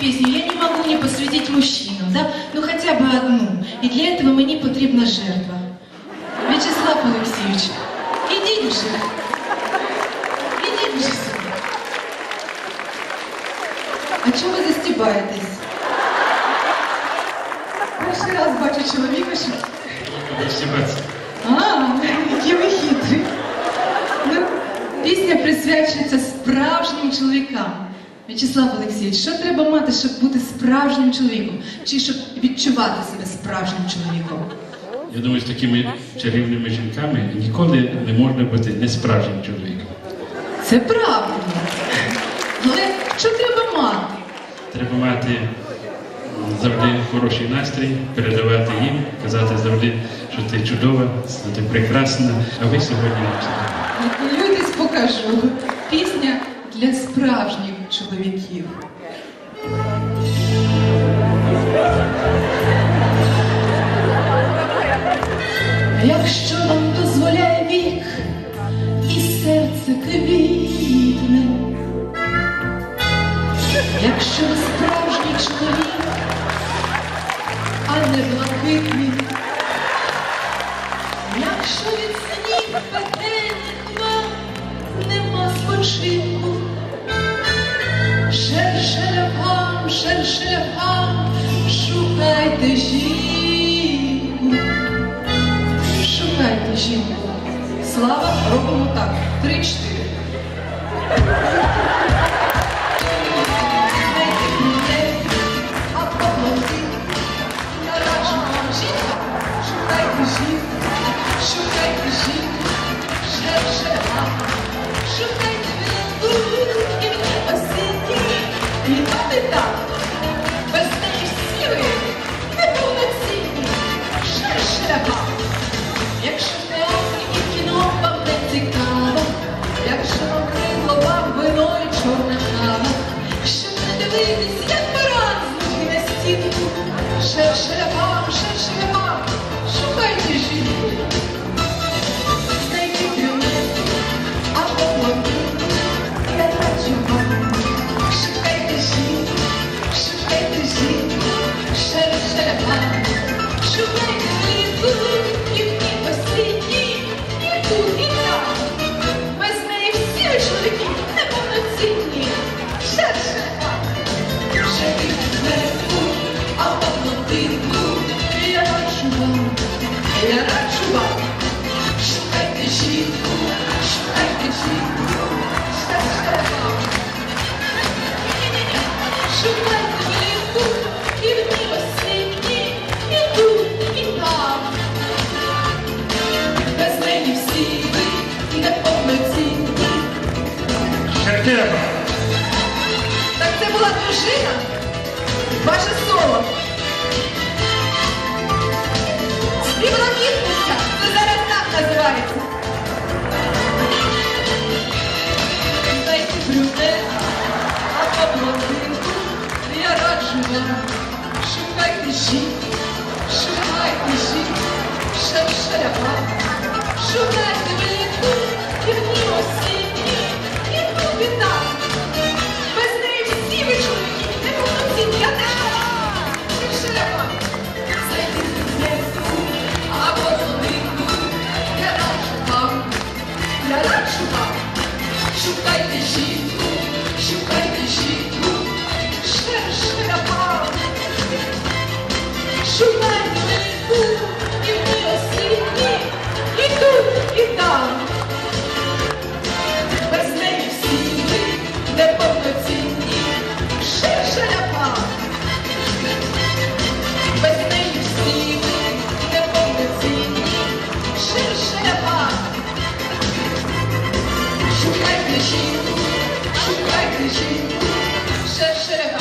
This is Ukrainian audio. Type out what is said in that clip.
песню я не могу не посвятить мужчинам, да? Ну хотя бы одну. И для этого мені потрібна жертва. Вячеслав Олексійович, ідіть вже. Ідіть вже сюди. А чого ви застібаєтесь? Перший раз бачу чоловіка, що а, які ви хитрі. Ну, пісня присвячується справжнім чоловікам. В'ячеслав Олексійович, що треба мати, щоб бути справжнім чоловіком? Чи щоб відчувати себе справжнім чоловіком? Я думаю, з такими чарівними жінками ніколи не можна бути несправжнім чоловіком. Це правда. Але що треба мати? Треба мати завжди хороший настрій, передавати їм, казати завжди, що ти чудова, що ти прекрасна, а ви сьогодні Не хвилюйтесь, покажу. Пісня для справжніх чоловіків. Якщо вам дозволяє вік і серце квітне, якщо ви справжній чоловік, а не блакитний, якщо від снів пекельних вам нема спочинку, шершеляпам, шукайте жінку. Шукайте жінку. Слава, робимо так. Три-чотири. Thank you. Так це була дружина? Ваше соло. Співробітниця, це зараз так називається. Знайти брюнета, або блондинку, я раджу вам. Шукайте жінку, шукайте жінку, шершеляпа. Шукайте влітку, Шукайте жінку, шукайте жінку, шершеляпам.